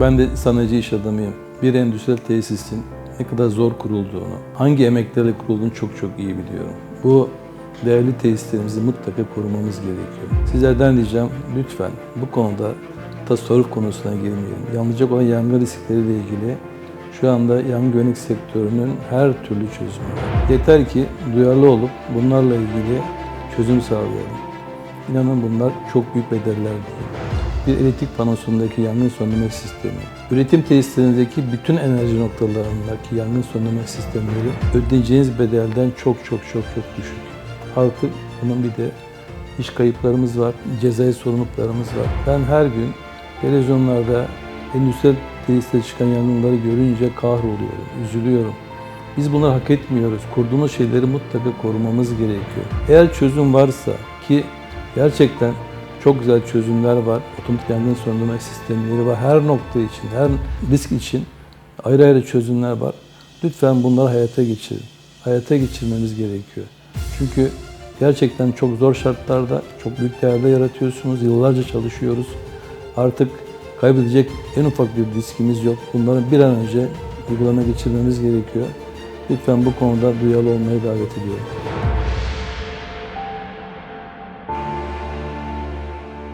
Ben de sanayici iş adamıyım. Bir endüstriyel tesisin ne kadar zor kurulduğunu, hangi emeklerle kurulduğunu çok çok iyi biliyorum. Bu değerli tesislerimizi mutlaka korumamız gerekiyor. Sizlerden ricam lütfen bu konuda tasarruf konusuna girmeyelim. Yanılacak olan yangın riskleriyle ilgili şu anda yangın güvenlik sektörünün her türlü çözümü var. Yeter ki duyarlı olup bunlarla ilgili çözüm sağlayalım. İnanın bunlar çok büyük bedeller değil. Bir elektrik panosundaki yangın söndürme sistemi, üretim tesislerindeki bütün enerji noktalarındaki yangın söndürme sistemleri ödeyeceğiniz bedelden çok çok çok çok düşük. Artı bunun bir de iş kayıplarımız var, cezai sorumluluklarımız var. Ben her gün televizyonlarda endüstriyel tesislere çıkan yangınları görünce kahroluyorum, üzülüyorum. Biz bunları hak etmiyoruz. Kurduğumuz şeyleri mutlaka korumamız gerekiyor. Eğer çözüm varsa ki gerçekten çok güzel çözümler var. Otomatik yangın söndürme sistemleri var. Her nokta için, her risk için ayrı ayrı çözümler var. Lütfen bunları hayata geçirin. Hayata geçirmemiz gerekiyor. Çünkü gerçekten çok zor şartlarda çok büyük değerler yaratıyorsunuz. Yıllarca çalışıyoruz. Artık kaybedecek en ufak bir riskimiz yok. Bunları bir an önce uygulama geçirmemiz gerekiyor. Lütfen bu konuda duyarlı olmayı davet ediyorum.